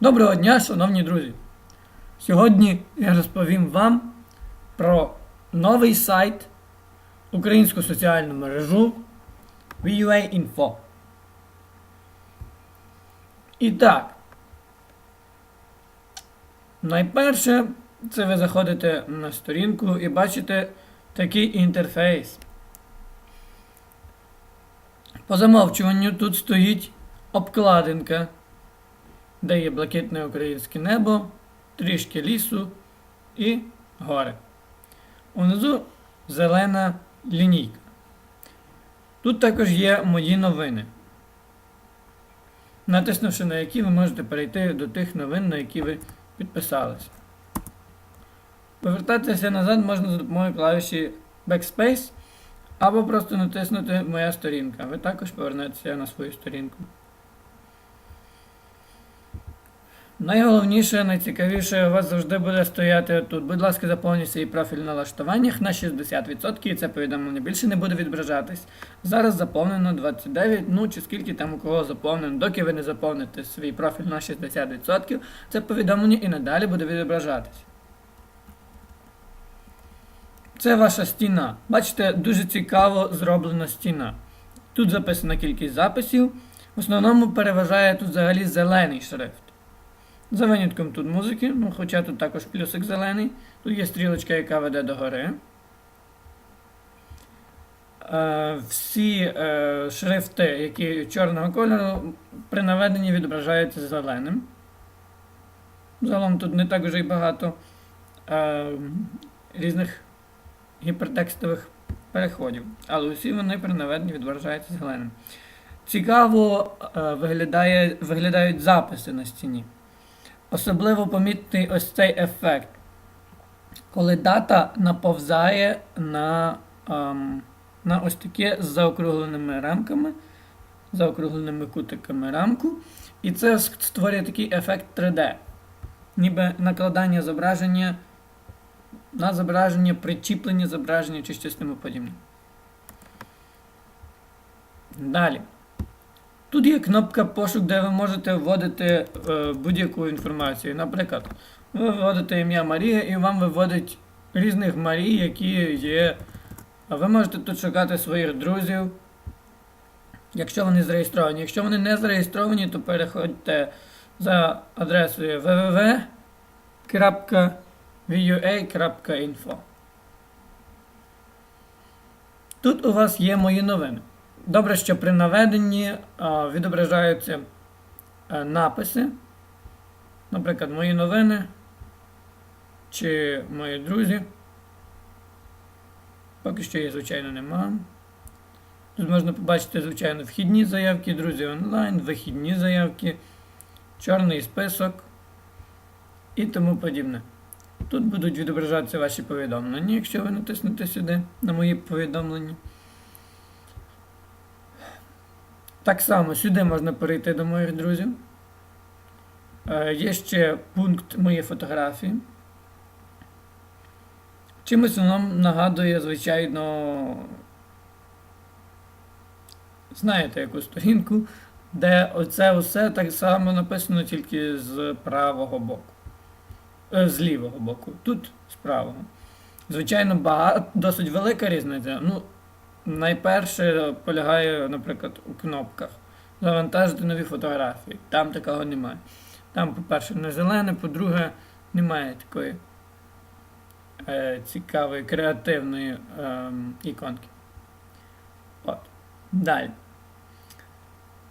Доброго дня, шановні друзі! Сьогодні я розповім вам про новий сайт, українську соціальну мережу VUA Info. І так, найперше, це ви заходите на сторінку і бачите такий інтерфейс. По замовчуванню тут стоїть обкладинка де є блакитне українське небо, трішки лісу і гори. Унизу зелена лінійка. Тут також є мої новини. Натиснувши на які, ви можете перейти до тих новин, на які ви підписалися. Повертатися назад можна за допомогою клавіші Backspace або просто натиснути Моя сторінка. Ви також повернетеся на свою сторінку. Найголовніше, найцікавіше у вас завжди буде стояти тут. Будь ласка, заповніть свій профіль в налаштуваннях на 60% і це повідомлення більше не буде відображатись. Зараз заповнено 29, ну чи скільки там у кого заповнено. Доки ви не заповните свій профіль на 60%, це повідомлення і надалі буде відображатись. Це ваша стіна. Бачите, дуже цікаво зроблена стіна. Тут записана кількість записів. В основному переважає тут взагалі зелений шрифт. За винятком тут музики, ну, хоча тут також плюсик зелений. Тут є стрілочка, яка веде до гори. Е, всі е, шрифти, які чорного кольору, при наведенні відображаються зеленим. Загалом тут не так уже й багато е, різних гіпертекстових переходів, але усі вони при наведенні відображаються зеленим. Цікаво е, виглядає, виглядають записи на стіні. Особливо помітний ось цей ефект, коли дата наповзає на ем, на ось таке з заокругленими рамками, заокругленими кутиками рамку. І це створює такий ефект 3D. Ніби накладання зображення на зображення, причіплення зображення чи щось тому подібне. Далі. Тут є кнопка пошук, де ви можете вводити е, будь-яку інформацію. Наприклад, ви вводите ім'я Марія і вам виводить різних Марій, які є. А ви можете тут шукати своїх друзів, якщо вони зареєстровані. Якщо вони не зареєстровані, то переходьте за адресою www.vua.info. Тут у вас є мої новини. Добре, що при наведенні відображаються написи. Наприклад, мої новини чи мої друзі. Поки що їх, звичайно, нема. Тут можна побачити, звичайно, вхідні заявки, друзі онлайн, вихідні заявки, чорний список і тому подібне. Тут будуть відображатися ваші повідомлення, якщо ви натиснете сюди на мої повідомлення. Так само сюди можна перейти до моїх друзів. Е, Є ще пункт мої фотографії. Чимось воно нагадує, звичайно, знаєте, яку сторінку, де оце усе так само написано тільки з правого боку. Е, з лівого боку. Тут з правого. Звичайно, багато, досить велика різниця. Ну, Найперше полягає, наприклад, у кнопках. Завантажити нові фотографії. Там такого немає. Там, по-перше, не зелене, по-друге, немає такої е, цікавої, креативної е, іконки. От. Далі.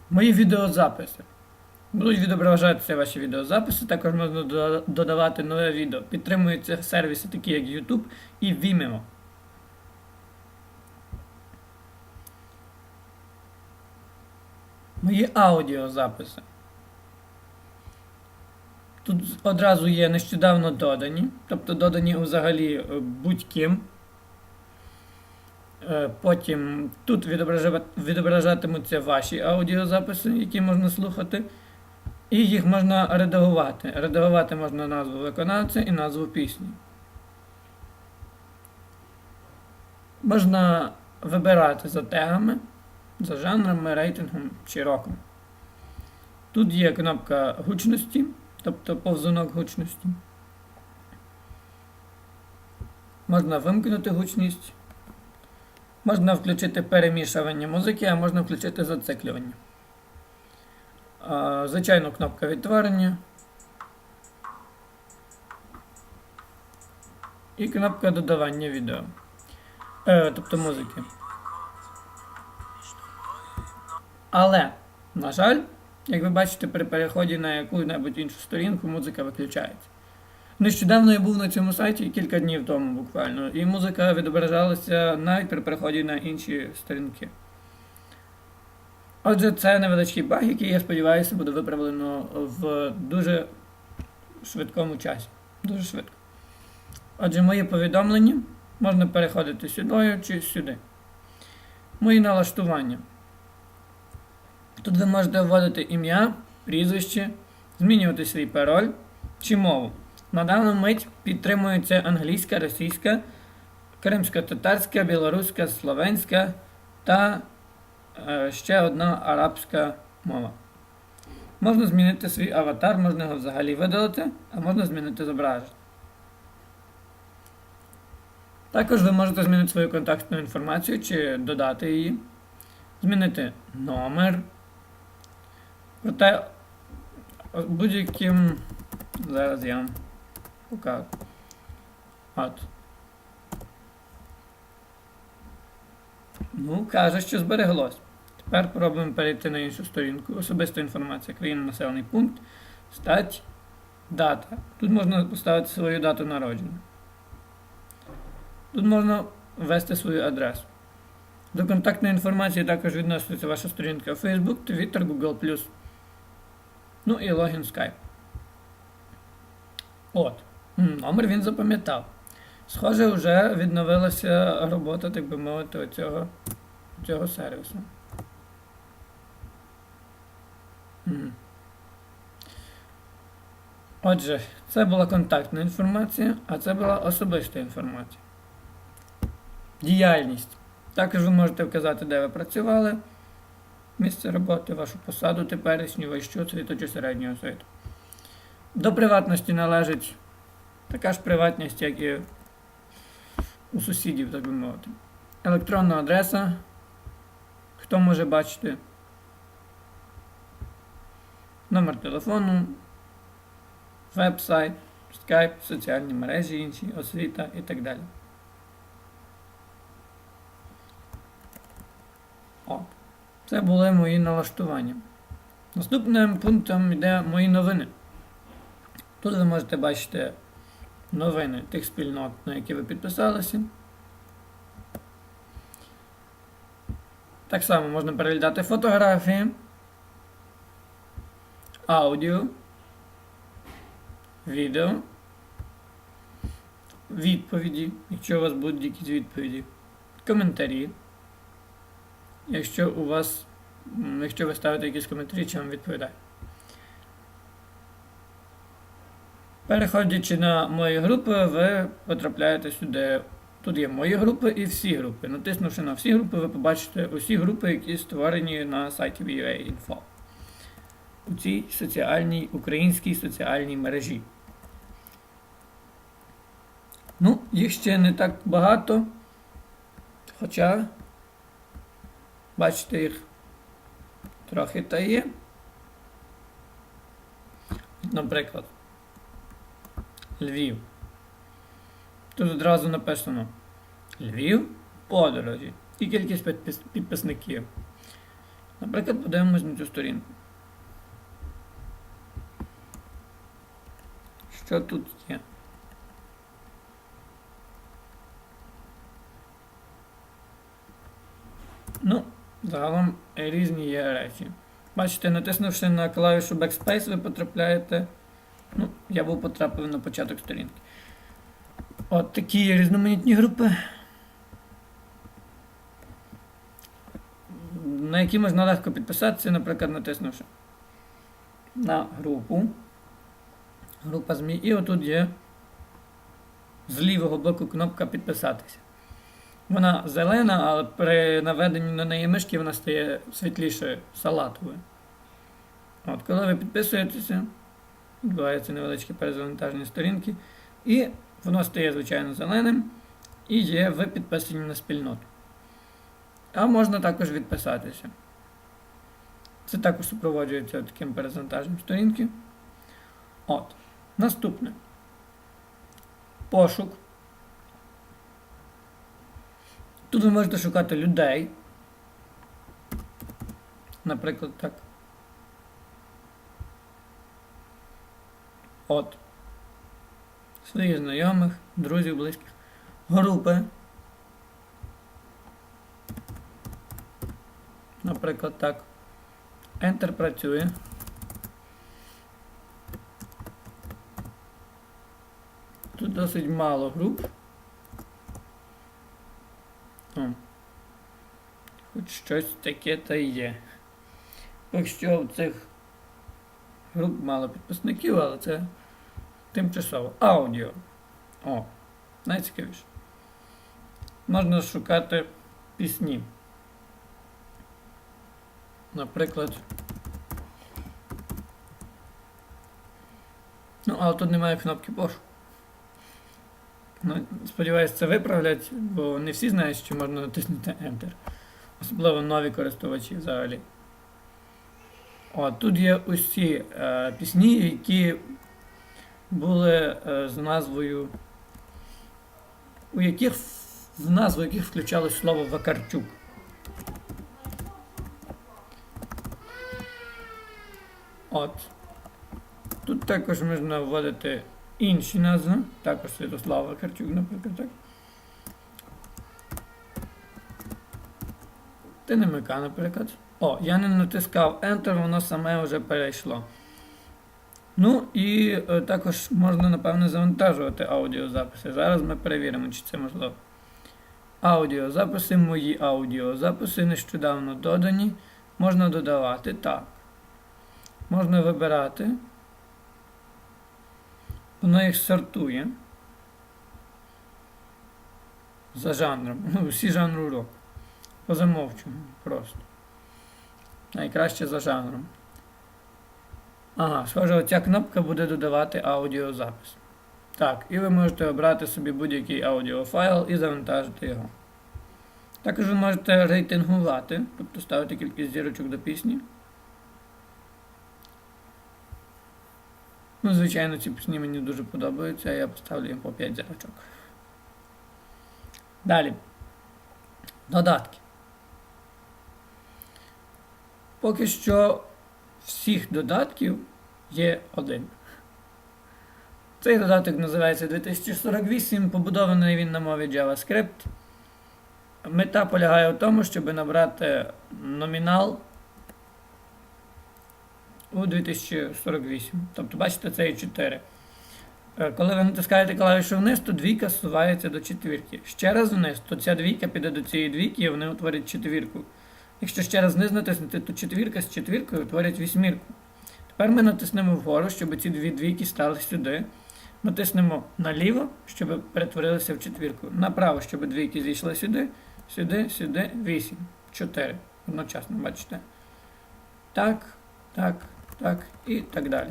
Мої відеозаписи. Будуть відображатися ваші відеозаписи, також можна додавати нове відео. Підтримуються сервіси, такі як YouTube і Vimeo. Мої аудіозаписи. Тут одразу є нещодавно додані, тобто додані взагалі е, будь-ким. Е, потім тут відображатимуться ваші аудіозаписи, які можна слухати. І їх можна редагувати. Редагувати можна назву виконавця і назву пісні. Можна вибирати за тегами за жанрами, рейтингом чи роком. Тут є кнопка гучності, тобто повзунок гучності. Можна вимкнути гучність. Можна включити перемішування музики, а можна включити зациклювання. Звичайно, кнопка відтворення. І кнопка додавання відео. Е, тобто музики. Але, на жаль, як ви бачите, при переході на яку-небудь іншу сторінку музика виключається. Нещодавно я був на цьому сайті кілька днів тому буквально, і музика відображалася навіть при переході на інші сторінки. Отже, це невеличкий баг, який, я сподіваюся, буде виправлено в дуже швидкому часі. Дуже швидко. Отже, мої повідомлення можна переходити сюди чи сюди. Мої налаштування. Тут ви можете вводити ім'я, прізвище, змінювати свій пароль чи мову. На дану мить підтримується англійська, російська, кримсько-татарська, білоруська, словенська та е, ще одна арабська мова. Можна змінити свій аватар, можна його взагалі видалити, а можна змінити зображення. Також ви можете змінити свою контактну інформацію чи додати її, змінити номер. Проте будь-яким. Зараз я покажу. От. Ну, каже, що збереглось. Тепер пробуємо перейти на іншу сторінку. Особиста інформація, країна, населений пункт, стать, дата. Тут можна поставити свою дату народження. Тут можна ввести свою адресу. До контактної інформації також відноситься ваша сторінка Facebook, Twitter, Google+. Ну і логін Skype. От. Номер він запам'ятав. Схоже, вже відновилася робота, так би мовити, цього, цього сервісу. Отже, це була контактна інформація, а це була особиста інформація. Діяльність. Також ви можете вказати, де ви працювали, місце роботи, вашу посаду теперішню, вищу освіту чи середню освіту. До приватності належить така ж приватність, як і у сусідів, так би мовити. Електронна адреса. Хто може бачити? Номер телефону, веб-сайт, скайп, соціальні мережі інші, освіта і так далі. О, це були мої налаштування. Наступним пунктом йде мої новини. Тут ви можете бачити новини тих спільнот, на які ви підписалися. Так само можна переглядати фотографії, аудіо, відео, відповіді, якщо у вас будуть якісь відповіді, коментарі. Якщо у вас, якщо ви ставите якісь коментарі, чи вам відповідає. Переходячи на мої групи, ви потрапляєте сюди. Тут є мої групи і всі групи. Натиснувши на всі групи, ви побачите усі групи, які створені на сайті VUA.info. У цій соціальній, українській соціальній мережі. Ну, їх ще не так багато. Хоча, бачите, їх трохи та є. Наприклад. Львів. Тут одразу написано Львів подорожі і кількість підпис- підписників. Наприклад, подивимось на цю сторінку. Що тут є? Ну, загалом різні є речі. Бачите, натиснувши на клавішу Backspace, ви потрапляєте. Ну, я був потрапив на початок сторінки. От такі є різноманітні групи. На які можна легко підписатися, наприклад, натиснувши на групу. Група ЗМІ. І отут є з лівого боку кнопка підписатися. Вона зелена, але при наведенні на неї мишки вона стає світліше салатовою. От, коли ви підписуєтеся, відбувається невеличке перезавантаження сторінки, і воно стає, звичайно, зеленим і є в підписанні на спільноту. А можна також відписатися. Це також супроводжується таким перезавантаженням сторінки. От. Наступне. Пошук. Тут ви можете шукати людей. Наприклад, так. От. Своїх знайомих, друзів, близьких. Групи. Наприклад, так. Enter працює. Тут досить мало груп. О. Хоч щось таке та є. Якщо в цих груп мало підписників, але це тимчасово. Аудіо. О, найцікавіше. Можна шукати пісні. Наприклад. Ну, але тут немає кнопки пошуку. Ну, сподіваюсь, це виправлять, бо не всі знають, що можна натиснути Enter. Особливо нові користувачі взагалі. О, тут є усі е, пісні, які були е, з назвою, у яких в назву яких включалось слово Вакарчук. От. Тут також можна вводити інші назви, також Святослава Вакарчук, наприклад, так. ТНМК, наприклад. О, я не натискав Enter, воно саме вже перейшло. Ну і е, також можна, напевно, завантажувати аудіозаписи. Зараз ми перевіримо, чи це можливо. Аудіозаписи, мої аудіозаписи нещодавно додані. Можна додавати так. Можна вибирати. Воно їх сортує. За жанром. Ну, всі жанри року. По просто. Найкраще за жанром. Ага, схоже, оця кнопка буде додавати аудіозапис. Так, і ви можете обрати собі будь-який аудіофайл і завантажити його. Також ви можете рейтингувати, тобто ставити кількість зірочок до пісні. Ну, звичайно, ці пісні мені дуже подобаються, я поставлю їм по 5 зірочок. Далі. Додатки. Поки що всіх додатків є один. Цей додаток називається 2048, побудований він на мові JavaScript. Мета полягає в тому, щоб набрати номінал у 2048. Тобто, бачите, це є 4. Е, Коли ви натискаєте клавішу вниз, то двійка сувається до четвірки. Ще раз вниз, то ця двійка піде до цієї двійки і вони утворять четвірку. Якщо ще раз вниз натиснути, то четвірка з четвіркою утворять вісьмірку. Тепер ми натиснемо вгору, щоб ці дві двійки стали сюди. Натиснемо наліво, щоб перетворилися в четвірку. Направо, щоб двійки зійшли сюди, сюди, сюди, вісім. Чотири. Одночасно, бачите. Так, так, так і так далі.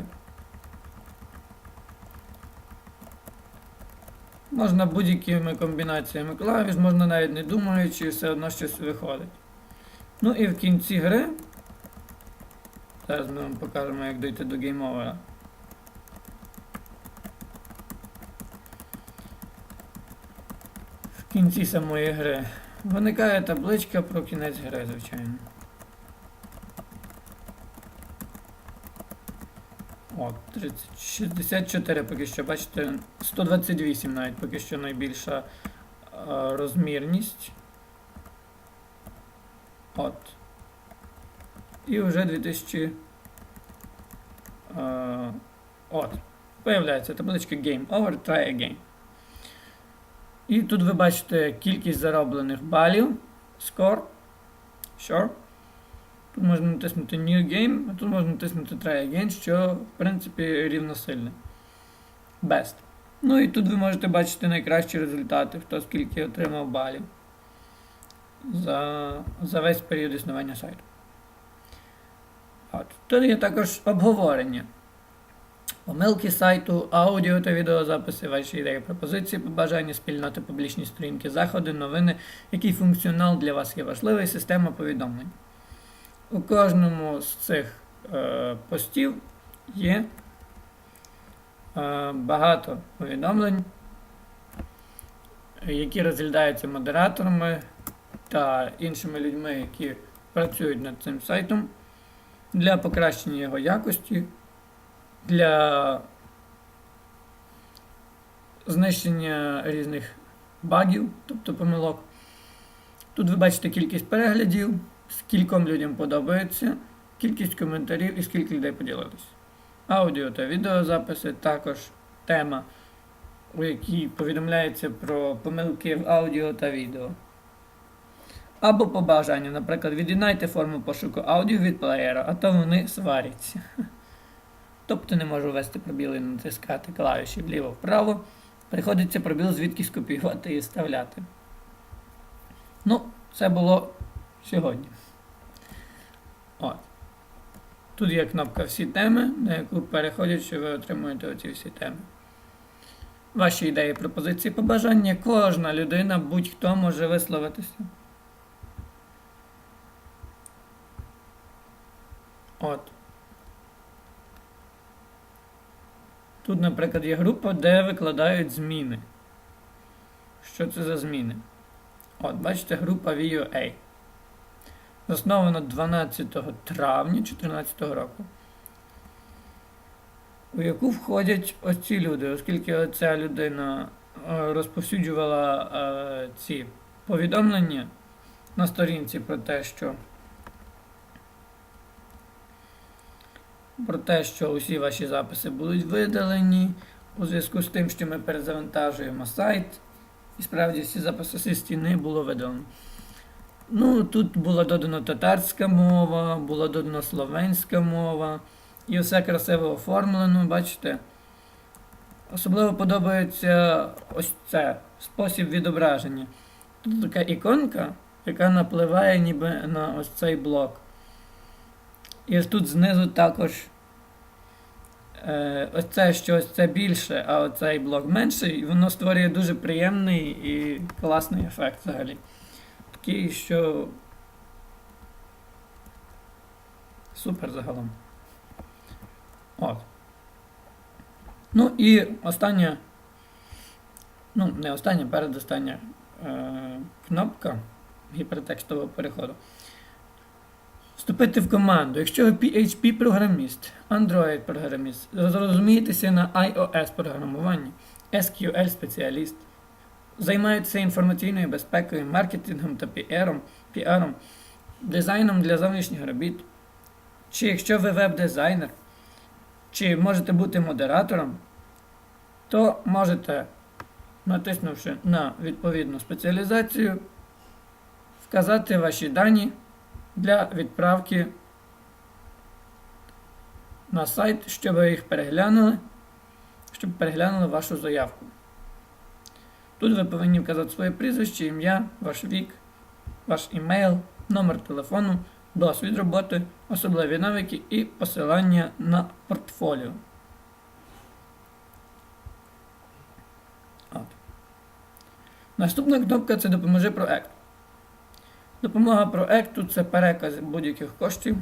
Можна будь-якими комбінаціями клавіш, можна навіть не думаючи, все одно щось виходить. Ну і в кінці гри. Зараз ми вам покажемо, як дійти до гейм-овера. В кінці самої гри виникає табличка про кінець гри, звичайно. О, 30, 64 поки що, бачите, 128 навіть поки що найбільша е, розмірність. От. І вже 2000. Е, от. Появляється табличка Game Over, Try Again. І тут ви бачите кількість зароблених балів. Score. Sure. Тут можна натиснути New Game, а тут можна натиснути Try Again, що в принципі рівносильне. Best. Ну і тут ви можете бачити найкращі результати, хто скільки отримав балів за за весь період існування сайту. От. Тут є також обговорення. помилки сайту, аудіо та відеозаписи, ваші ідеї, пропозиції, побажання, спільноти, публічні сторінки, заходи, новини, який функціонал для вас є важливий, система повідомлень. У кожному з цих е, постів є е, багато повідомлень, які розглядаються модераторами та іншими людьми, які працюють над цим сайтом для покращення його якості, для знищення різних багів, тобто помилок. Тут ви бачите кількість переглядів, скільком людям подобається, кількість коментарів і скільки людей поділились. Аудіо та відеозаписи також тема, у якій повідомляється про помилки в аудіо та відео. Або по бажанню, наприклад, від'єднайте форму пошуку аудіо від плеєра, а то вони сваряться. Тобто не можу ввести пробіли і натискати клавіші вліво-вправо. Приходиться пробіл звідки скопіювати і вставляти. Ну, це було сьогодні. От. Тут є кнопка Всі теми, на яку переходячи, ви отримуєте оці всі теми. Ваші ідеї, пропозиції, побажання. Кожна людина, будь-хто може висловитися. От. Тут, наприклад, є група, де викладають зміни. Що це за зміни? От, бачите, група VUA. Заснована 12 травня 2014 року. У яку входять ось ці люди, оскільки ця людина е, розповсюджувала е, ці повідомлення на сторінці про те, що про те, що усі ваші записи будуть видалені у зв'язку з тим, що ми перезавантажуємо сайт. І справді всі записи зі стіни було видалено. Ну, тут була додана татарська мова, була додана словенська мова. І все красиво оформлено, бачите? Особливо подобається ось це спосіб відображення. Тут така іконка, яка напливає ніби на ось цей блок. І ось тут знизу також е, ось це щось це більше, а оцей блок менший, і воно створює дуже приємний і класний ефект взагалі. Такий, що супер загалом. От. Ну і остання, ну, не остання, передостання е, кнопка гіпертекстового переходу. Вступити в команду. Якщо ви PHP-програміст, Android-програміст, розумієтеся на iOS-програмуванні, SQL-спеціаліст, займаєтеся інформаційною безпекою, маркетингом та піаром, піаром, дизайном для зовнішніх робіт, чи якщо ви веб-дизайнер, чи можете бути модератором, то можете, натиснувши на відповідну спеціалізацію, вказати ваші дані для відправки на сайт, щоб ви їх переглянули, щоб переглянули вашу заявку. Тут ви повинні вказати своє прізвище, ім'я, ваш вік, ваш імейл, номер телефону, досвід роботи, особливі навики і посилання на портфоліо. От. Наступна кнопка це допоможи проект. Допомога проекту це переказ будь-яких коштів.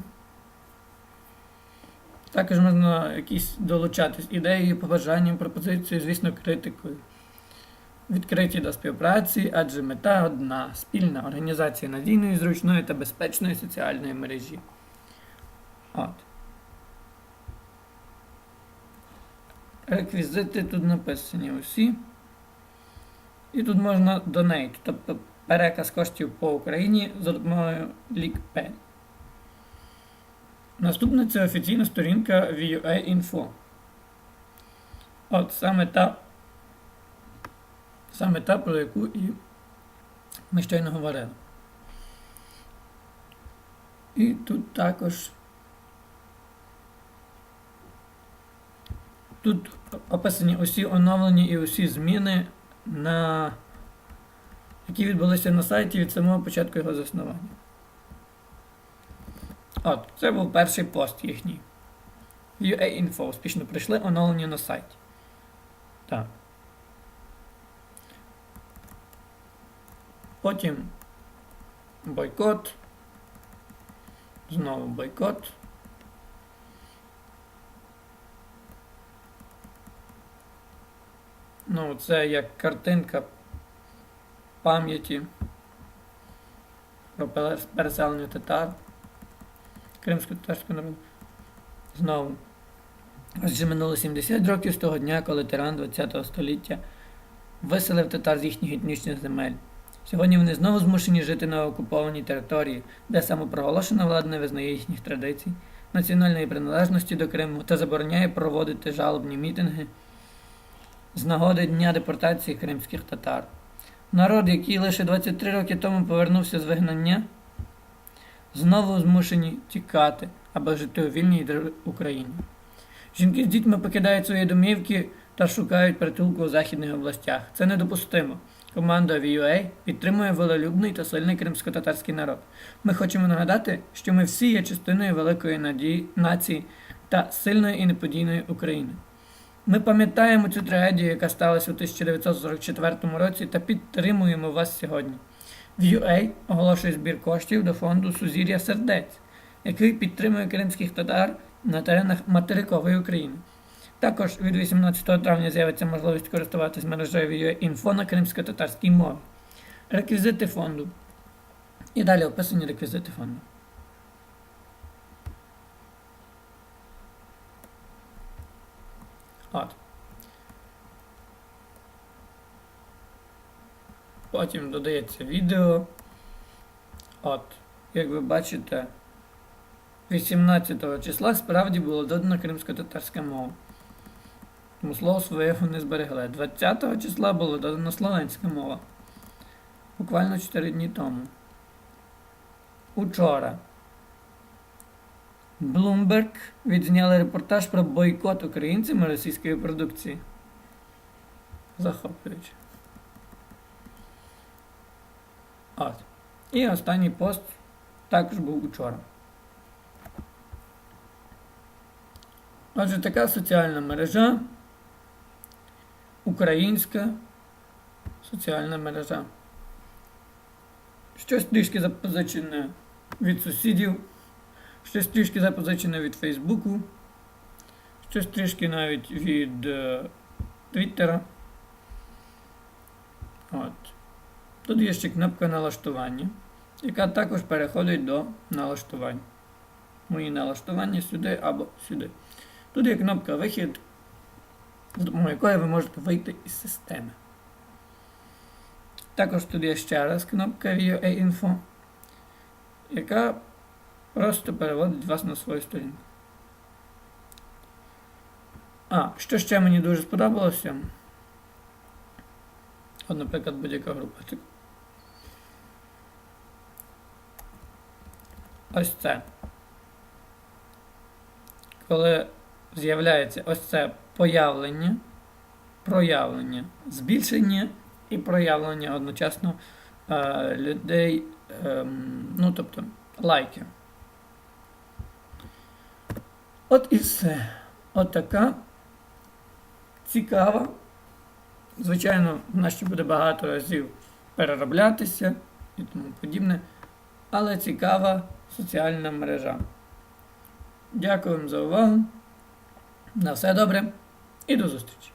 Також можна якісь долучатись ідеї, побажанням, пропозицією, звісно, критикою. Відкриті до співпраці, адже мета одна спільна організація надійної, зручної та безпечної соціальної мережі. От. Реквізити тут написані усі. І тут можна donate, тобто переказ коштів по Україні за допомогою LeakPay. Наступна це офіційна сторінка VUA Info. От саме та, саме та, про яку і ми щойно говорили. І тут також тут описані усі оновлені і усі зміни на які відбулися на сайті від самого початку його заснування. От, це був перший пост їхній. UA-Info. Успішно прийшли оновлення на сайті. Так. Потім бойкот. Знову бойкот. Ну, це як картинка пам'яті про переселення татар. Кримсько-татарського народу. Знову. Ось вже минуло 70 років з того дня, коли тиран ХХ століття виселив татар з їхніх етнічних земель. Сьогодні вони знову змушені жити на окупованій території, де самопроголошена влада не визнає їхніх традицій, національної приналежності до Криму та забороняє проводити жалобні мітинги з нагоди дня депортації кримських татар. Народ, який лише 23 роки тому повернувся з вигнання, знову змушені тікати, аби жити у вільній Україні. Жінки з дітьми покидають свої домівки та шукають притулку у західних областях. Це недопустимо. Команда VUA підтримує волелюбний та сильний кримсько-татарський народ. Ми хочемо нагадати, що ми всі є частиною великої надії, нації та сильної і неподійної України. Ми пам'ятаємо цю трагедію, яка сталася у 1944 році, та підтримуємо вас сьогодні. VUA оголошує збір коштів до фонду Сузір'я сердець, який підтримує кримських татар на теренах материкової України. Також від 18 травня з'явиться можливість користуватись мережею VUA-Info на кримсько-татарській мові. Реквізити фонду. І далі описані реквізити фонду. От. Потім додається відео. От. Як ви бачите, 18 числа справді було додано кримсько-татарська мова. Тому слово своє вони зберегли. 20 числа було додано словенська мова. Буквально 4 дні тому. Учора. Bloomberg відзняли репортаж про бойкот українцями російської продукції. Захоплююче. От. І останній пост також був учора. Отже, така соціальна мережа. Українська соціальна мережа. Щось трішки запозичене від сусідів, щось трішки запозичене від Фейсбуку, щось трішки навіть від е, Твіттера. От. Тут є ще кнопка налаштування, яка також переходить до налаштувань. Мої налаштування сюди або сюди. Тут є кнопка вихід, з допомогою якої ви можете вийти із системи. Також тут є ще раз кнопка VOA Info, яка просто переводить вас на свою сторінку. А, що ще мені дуже сподобалося? От, наприклад, будь-яка група. Ось це. Коли з'являється ось це появлення, проявлення, збільшення і проявлення одночасно е, людей, ем, ну тобто лайки. От і все. От цікава. Звичайно, вона ще буде багато разів перероблятися і тому подібне, але цікава соціальна мережа. Дякую вам за увагу. На все добре і до зустрічі!